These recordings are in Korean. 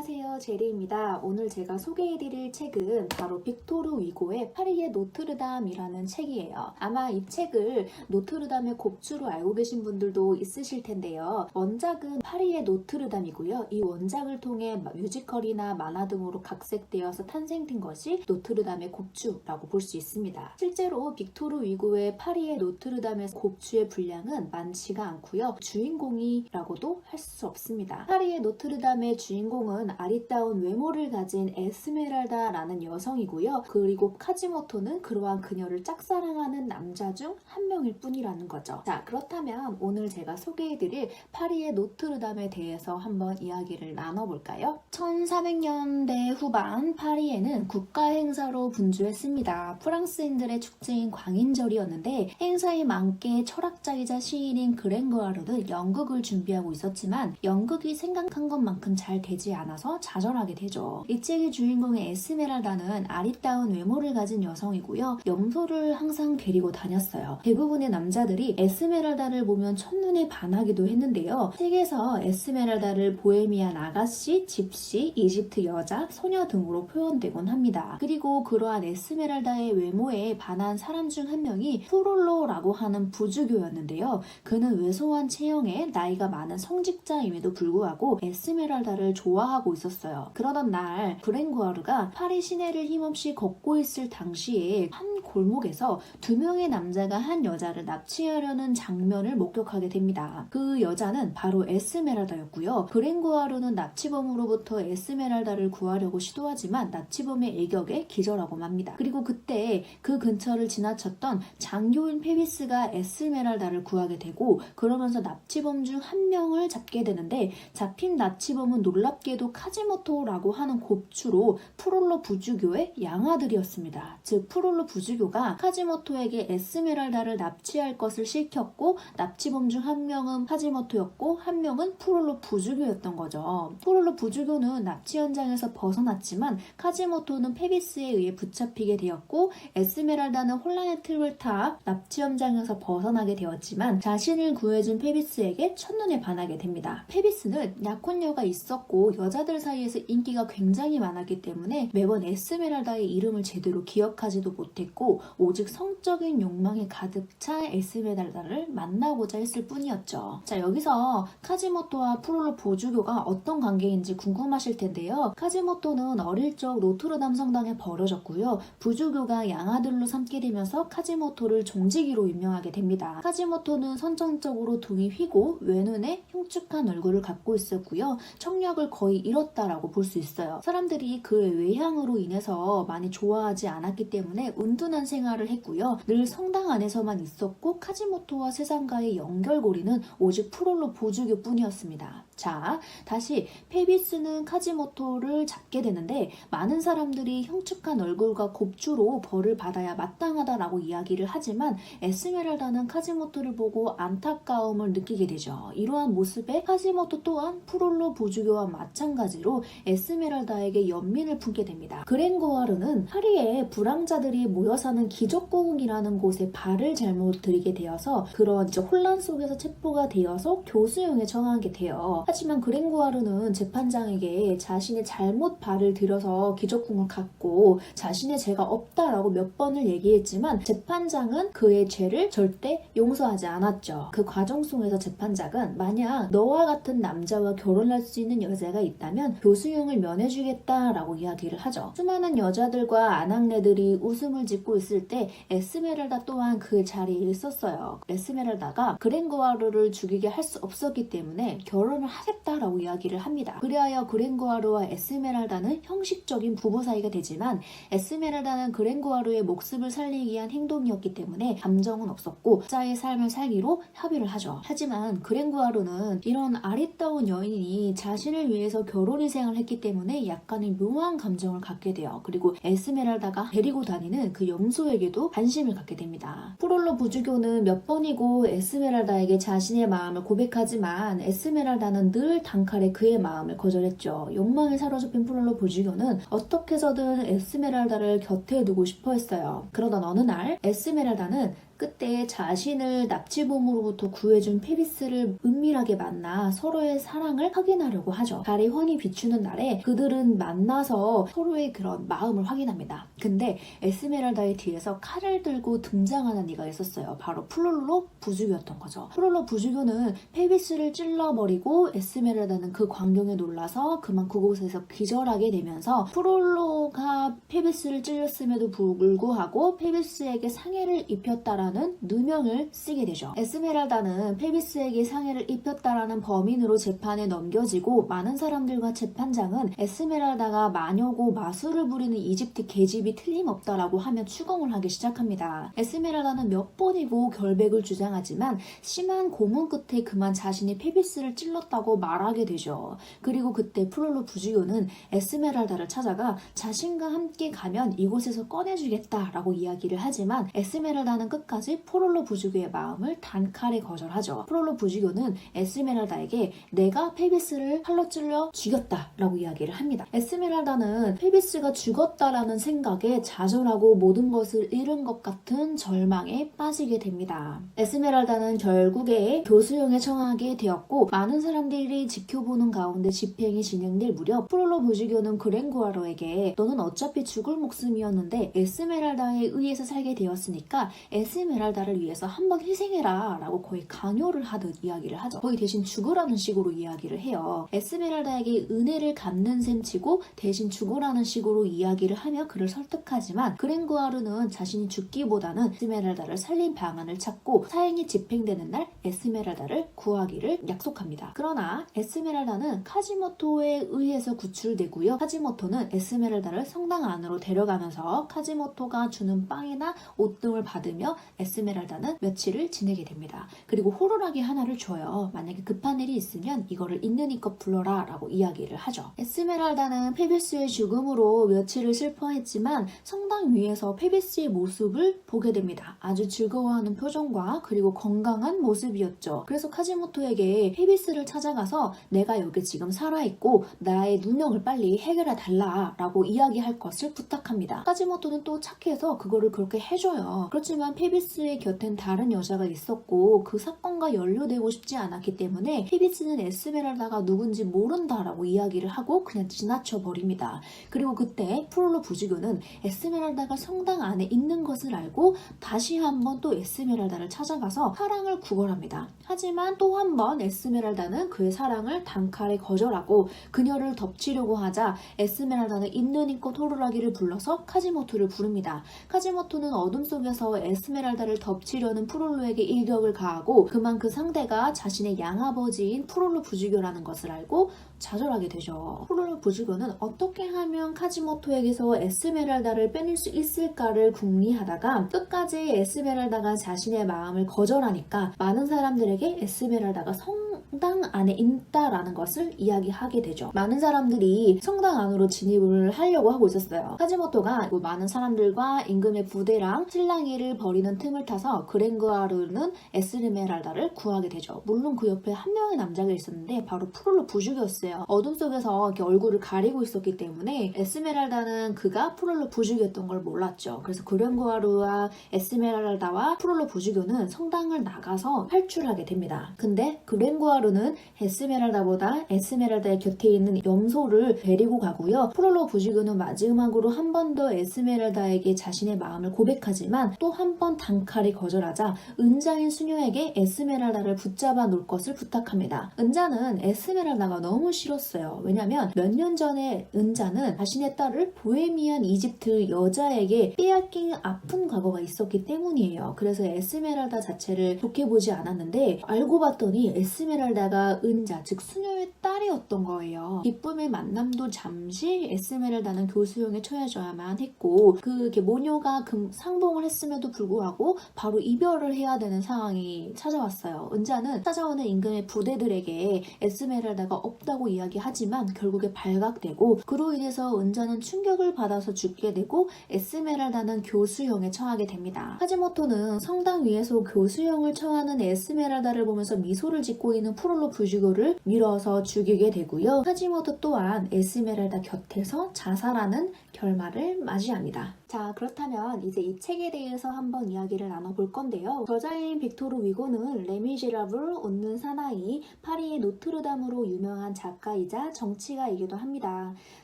안녕하세요 제리입니다. 오늘 제가 소개해드릴 책은 바로 빅토르 위고의 파리의 노트르담이라는 책이에요. 아마 이 책을 노트르담의 곡주로 알고 계신 분들도 있으실 텐데요. 원작은 파리의 노트르담이고요. 이 원작을 통해 뮤지컬이나 만화 등으로 각색되어서 탄생된 것이 노트르담의 곡주라고 볼 수 있습니다. 실제로 빅토르 위고의 파리의 노트르담의 곡주의 분량은 많지가 않고요. 주인공이라고도 할 수 없습니다. 파리의 노트르담의 주인공은 아리따운 외모를 가진 에스메랄다라는 여성이고요. 그리고 카지모토는 그러한 그녀를 짝사랑하는 남자 중 한 명일 뿐이라는 거죠. 자, 그렇다면 오늘 제가 소개해드릴 파리의 노트르담에 대해서 한번 이야기를 나눠볼까요? 1400년대 후반 파리에는 국가 행사로 분주했습니다. 프랑스인들의 축제인 광인절이었는데 행사에 맞게 철학자이자 시인인 그랭거아르는 연극을 준비하고 있었지만 연극이 생각한 것만큼 잘 되지 않 아서 좌절하게 되죠. 이 책의 주인공의 에스메랄다는 아리따운 외모를 가진 여성이고요. 염소를 항상 데리고 다녔어요. 대부분의 남자들이 에스메랄다를 보면 첫눈에 반하기도 했는데요. 책에서 에스메랄다를 보헤미안 아가씨, 집시, 이집트 여자, 소녀 등으로 표현되곤 합니다. 그리고 그러한 에스메랄다의 외모에 반한 사람 중 한 명이 프롤로라고 하는 부주교였는데요. 그는 왜소한 체형에 나이가 많은 성직자임에도 불구하고 에스메랄다를 좋아하고 있었어요. 그러던 날 브랭구아르가 파리 시내를 힘없이 걷고 있을 당시에 한 골목에서 두 명의 남자가 한 여자를 납치하려는 장면을 목격하게 됩니다. 그 여자는 바로 에스메랄다였고요. 브랭구아르는 납치범으로부터 에스메랄다를 구하려고 시도하지만 납치범의 일격에 기절하고 맙니다. 그리고 그때 그 근처를 지나쳤던 장교인 페비스가 에스메랄다를 구하게 되고 그러면서 납치범 중 한 명을 잡게 되는데 잡힌 납치범은 놀랍게도 카지모토라고 하는 곱추로 프롤로 부주교의 양아들이었습니다. 즉 프롤로 부주교가 카지모토에게 에스메랄다를 납치할 것을 시켰고 납치범 중 한 명은 카지모토였고 한 명은 프롤로 부주교였던 거죠. 프롤로 부주교는 납치 현장에서 벗어났지만 카지모토는 페비스에 의해 붙잡히게 되었고 에스메랄다는 혼란의 틀을 타 납치 현장에서 벗어나게 되었지만 자신을 구해준 페비스에게 첫눈에 반하게 됩니다. 페비스는 약혼녀가 있었고 여자 들 사이에서 인기가 굉장히 많았기 때문에 매번 에스메랄다의 이름을 제대로 기억하지도 못했고 오직 성적인 욕망에 가득 차 에스메랄다를 만나고자 했을 뿐이었죠. 자 여기서 카지모토와 프롤로 보주교가 어떤 관계인지 궁금하실 텐데요. 카지모토는 어릴 적 노트르담 성당에 버려졌고요. 부주교가 양아들로 삼게 되면서 카지모토를 종지기로 유명하게 됩니다. 카지모토는 선천적으로 등이 휘고 외눈에 흉측한 얼굴을 갖고 있었고요. 청력을 거의 잃었다라고 볼 수 있어요. 사람들이 그의 외향으로 인해서 많이 좋아하지 않았기 때문에 은둔한 생활을 했고요. 늘 성당 안에서만 있었고 카지모토와 세상과의 연결고리는 오직 프롤로 보주교 뿐이었습니다. 자, 다시 페비스는 카지모토를 잡게 되는데 많은 사람들이 흉측한 얼굴과 곱주로 벌을 받아야 마땅하다라고 이야기를 하지만 에스메랄다는 카지모토를 보고 안타까움을 느끼게 되죠. 이러한 모습에 카지모토 또한 프롤로 부주교와 마찬가지로 에스메랄다에게 연민을 품게 됩니다. 그랭고아르는 파리에 불황자들이 모여 사는 기적고궁이라는 곳에 발을 잘못 들이게 되어서 그런 혼란 속에서 체포가 되어서 교수형에 처하게 돼요. 하지만 그랭고아르는 재판장에게 자신의 잘못 발을 들여서 기적궁을 갖고 자신의 죄가 없다라고 몇 번을 얘기했지만 재판장은 그의 죄를 절대 용서하지 않았죠. 그 과정 속에서 재판장은 만약 너와 같은 남자와 결혼할 수 있는 여자가 있다면 교수형을 면해주겠다라고 이야기를 하죠. 수많은 여자들과 아낙네들이 웃음을 짓고 있을 때 에스메랄다 또한 그 자리에 있었어요. 에스메랄다가 그랭고아르를 죽이게 할 수 없었기 때문에 결혼을 하겠다라고 이야기를 합니다. 그리하여 그랭고아르와 에스메랄다는 형식적인 부부 사이가 되지만 에스메랄다는 그랭고아르의 목숨을 살리기 위한 행동이었기 때문에 감정은 없었고 자의 삶을 살기로 협의를 하죠. 하지만 그랭고아르는 이런 아리따운 여인이 자신을 위해서 결혼 희생을 했기 때문에 약간의 묘한 감정을 갖게 돼요. 그리고 에스메랄다가 데리고 다니는 그 염소에게도 관심을 갖게 됩니다. 프롤로 부주교는 몇 번이고 에스메랄다에게 자신의 마음을 고백하지만 에스메랄다는 늘 단칼에 그의 마음을 거절했죠. 욕망에 사로잡힌 프롤로 부주교는 어떻게 해서든 에스메랄다를 곁에 두고 싶어 했어요. 그러던 어느 날 에스메랄다는 그때 자신을 납치범으로부터 구해준 페비스를 은밀하게 만나 서로의 사랑을 확인하려고 하죠. 달이 훤히 비추는 날에 그들은 만나서 서로의 그런 마음을 확인합니다. 근데 에스메랄다의 뒤에서 칼을 들고 등장하는 이가 있었어요. 바로 플롤로 부주교였던 거죠. 플롤로 부주교는 페비스를 찔러버리고 에스메랄다는 그 광경에 놀라서 그만 그곳에서 기절하게 되면서 프롤로가 페비스를 찔렸음에도 불구하고 페비스에게 상해를 입혔다라는 누명을 쓰게 되죠. 에스메랄다는 페비스에게 상해를 입혔다라는 범인으로 재판에 넘겨지고 많은 사람들과 재판장은 에스메랄다가 마녀고 마술을 부리는 이집트 계집이 틀림없다라고 하며 추궁을 하기 시작합니다. 에스메랄다는 몇 번이고 결백을 주장하지만 심한 고문 끝에 그만 자신이 페비스를 찔렀다고 말하게 되죠. 그리고 그때 프롤로 부주요는 에스메랄다를 찾아가 자신과 함께 가면 이곳에서 꺼내주겠다라고 이야기를 하지만 에스메랄다는 끝까지 프롤로 부주교의 마음을 단칼에 거절하죠. 프롤로 부주교는 에스메랄다에게 내가 페비스를 칼로 찔러 죽였다라고 이야기를 합니다. 에스메랄다는 페비스가 죽었다라는 생각에 좌절하고 모든 것을 잃은 것 같은 절망에 빠지게 됩니다. 에스메랄다는 결국에 교수형에 처하게 되었고 많은 사람들이 지켜보는 가운데 집행이 진행될 무렵 프롤로 부주교는 그랭구아로에게 너는 어차피 죽을 목숨이었는데 에스메랄다에 의해서 살게 되었으니까 에스메랄다를 위해서 한번 희생해라 라고 거의 강요를 하듯 이야기를 하죠. 거의 대신 죽으라는 식으로 이야기를 해요. 에스메랄다에게 은혜를 갚는 셈 치고 대신 죽으라는 식으로 이야기를 하며 그를 설득하지만 그랭구아르는 자신이 죽기보다는 에스메랄다를 살린 방안을 찾고 사형이 집행되는 날 에스메랄다를 구하기를 약속합니다. 그러나 에스메랄다는 카지모토에 의해서 구출되고요. 카지모토는 에스메랄다를 성당 안으로 데려가면서 카지모토가 주는 빵이나 옷 등을 받으며 에스메랄다는 며칠을 지내게 됩니다. 그리고 호루라기 하나를 줘요. 만약에 급한 일이 있으면 이거를 있는 이껏 불러라 라고 이야기를 하죠. 에스메랄다는 페비스의 죽음으로 며칠을 슬퍼했지만 성당 위에서 페비스의 모습을 보게 됩니다. 아주 즐거워하는 표정과 그리고 건강한 모습이었죠. 그래서 카지모토에게 페비스를 찾아 가서 내가 여기 지금 살아있고 나의 누명을 빨리 해결해 달라 라고 이야기할 것을 부탁합니다. 카지모토는 또 착해서 그거를 그렇게 해줘요. 그렇지만 페비스의 곁엔 다른 여자가 있었고 그 사건과 연루되고 싶지 않았기 때문에 페비스는 에스메랄다가 누군지 모른다라고 이야기를 하고 그냥 지나쳐 버립니다. 그리고 그때 프롤로 부주교는 에스메랄다가 성당 안에 있는 것을 알고 다시 한번 또 에스메랄다를 찾아가서 사랑을 구걸합니다. 하지만 또 한 번 에스메랄다는 그의 사랑을 단칼에 거절하고 그녀를 덮치려고 하자 에스메랄다는 있는 이껏 호루라기를 불러서 카지모토를 부릅니다. 카지모토는 어둠 속에서 에스메랄다를 덮치려는 프롤로에게 일격을 가하고 그만 그 상대가 자신의 양아버지인 프롤로 부주교라는 것을 알고 좌절하게 되죠. 프롤로 부주교는 어떻게 하면 카지모토에게서 에스메랄다를 빼낼 수 있을까를 궁리하다가 끝까지 에스메랄다가 자신의 마음을 거절하니까 많은 사람들에게 에스메랄다가 성 당 안에 있다라는 것을 이야기하게 되죠. 많은 사람들이 성당 안으로 진입을 하려고 하고 있었어요. 카지모토가 그 많은 사람들과 임금의 부대랑 실랑이를 벌이는 틈을 타서 그랭그아르는 에스메랄다를 구하게 되죠. 물론 그 옆에 한 명의 남자가 있었는데 바로 프롤로 부주교였어요. 어둠 속에서 얼굴을 가리고 있었기 때문에 에스메랄다는 그가 프롤로 부주교였던 걸 몰랐죠. 그래서 그랭그아르와 에스메랄다와 프롤로 부주교는 성당을 나가서 탈출하게 됩니다. 근데 그랭그아르 는 에스메랄다보다 에스메랄다의 곁에 있는 염소를 데리고 가고요. 프롤로 부주교는 마지막으로 한 번 더 에스메랄다에게 자신의 마음을 고백하지만 또 한 번 단칼에 거절하자 은자인 수녀에게 에스메랄다를 붙잡아 놓을 것을 부탁합니다. 은자는 에스메랄다가 너무 싫었어요. 왜냐면 몇 년 전에 은자는 자신의 딸을 보헤미안 이집트 여자에게 빼앗긴 아픈 과거가 있었기 때문이에요. 그래서 에스메랄다 자체를 좋게 보지 않았는데 알고 봤더니 에스메랄다 가 은자 즉 수녀의 딸이었던 거예요. 기쁨의 만남도 잠시 에스메랄다는 교수형에 처해져야만 했고 그 모녀가 금 상봉을 했음에도 불구하고 바로 이별을 해야 되는 상황이 찾아왔어요. 은자는 찾아오는 임금의 부대들에게 에스메랄다가 없다고 이야기하지만 결국에 발각되고 그로 인해서 은자는 충격을 받아서 죽게 되고 에스메랄다는 교수형에 처하게 됩니다. 하지모토는 성당 위에서 교수형을 처하는 에스메랄다를 보면서 미소를 짓고 있는 프롤로 부주교를 밀어서 죽이게 되고요. 하지모토 또한 에스메랄다 곁에서 자살하는 결말을 맞이합니다. 자, 그렇다면 이제 이 책에 대해서 한번 이야기를 나눠볼 건데요. 저자인 빅토르 위고는 레미제라블, 웃는 사나이, 파리의 노트르담으로 유명한 작가이자 정치가이기도 합니다.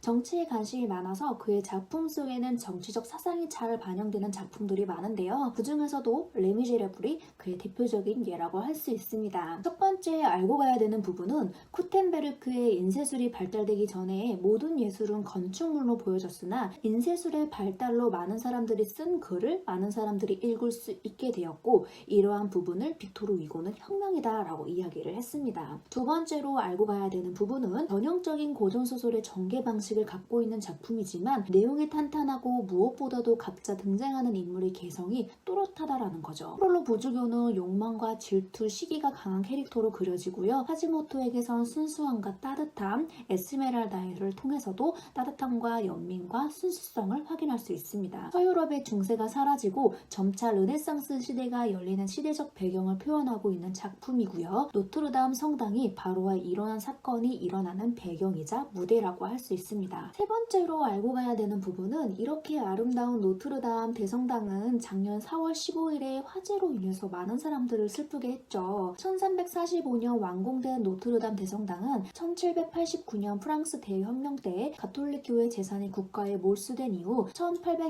정치에 관심이 많아서 그의 작품 속에는 정치적 사상이 잘 반영되는 작품들이 많은데요. 그 중에서도 레미제라블이 그의 대표적인 예라고 할 수 있습니다. 첫 번째 알고 가야 되는 부분은 쿠텐베르크의 인쇄술이 발달되기 전에 모든 예술은 건축물로 보여졌으나 인쇄술의 발달로 많은 사람들이 쓴 글을 많은 사람들이 읽을 수 있게 되었고 이러한 부분을 빅토르 위고는 혁명이다 라고 이야기를 했습니다. 두 번째로 알고 가야 되는 부분은 전형적인 고전소설의 전개 방식을 갖고 있는 작품이지만 내용이 탄탄하고 무엇보다도 각자 등장하는 인물의 개성이 또렷하다라는 거죠. 프롤로 부주교는 욕망과 질투, 시기가 강한 캐릭터로 그려지고요. 하지모토에게선 순수함과 따뜻함, 에스메랄다를 통해서도 따뜻함과 연민과 순수성을 확인할 수 있습니다. 서유럽의 중세가 사라지고 점차 르네상스 시대가 열리는 시대적 배경을 표현하고 있는 작품이고요. 노트르담 성당이 바로와 일어난 사건이 일어나는 배경이자 무대라고 할 수 있습니다. 세 번째로 알고 가야 되는 부분은 이렇게 아름다운 노트르담 대성당은 작년 4월 15일에 화재로 인해서 많은 사람들을 슬프게 했죠. 1345년 완공된 노트르담 대성당은 1789년 프랑스 대혁명 때 가톨릭 교회 재산이 국가에 몰수된 이후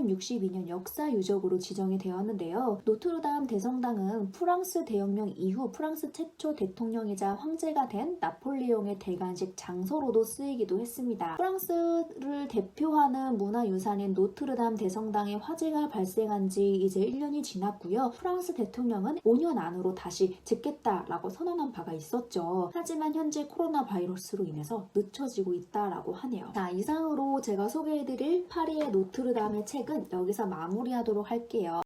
1862년 역사 유적으로 지정이 되었는데요. 노트르담 대성당은 프랑스 대혁명 이후 프랑스 최초 대통령이자 황제가 된 나폴레옹의 대관식 장소로도 쓰이기도 했습니다. 프랑스를 대표하는 문화유산인 노트르담 대성당의 화재가 발생한 지 이제 1년이 지났고요. 프랑스 대통령은 5년 안으로 다시 짓겠다라고 선언한 바가 있었죠. 하지만 현재 코로나 바이러스로 인해서 늦춰지고 있다라고 하네요. 자, 이상으로 제가 소개해드릴 파리의 노트르담의 책은 여기서 마무리하도록 할게요.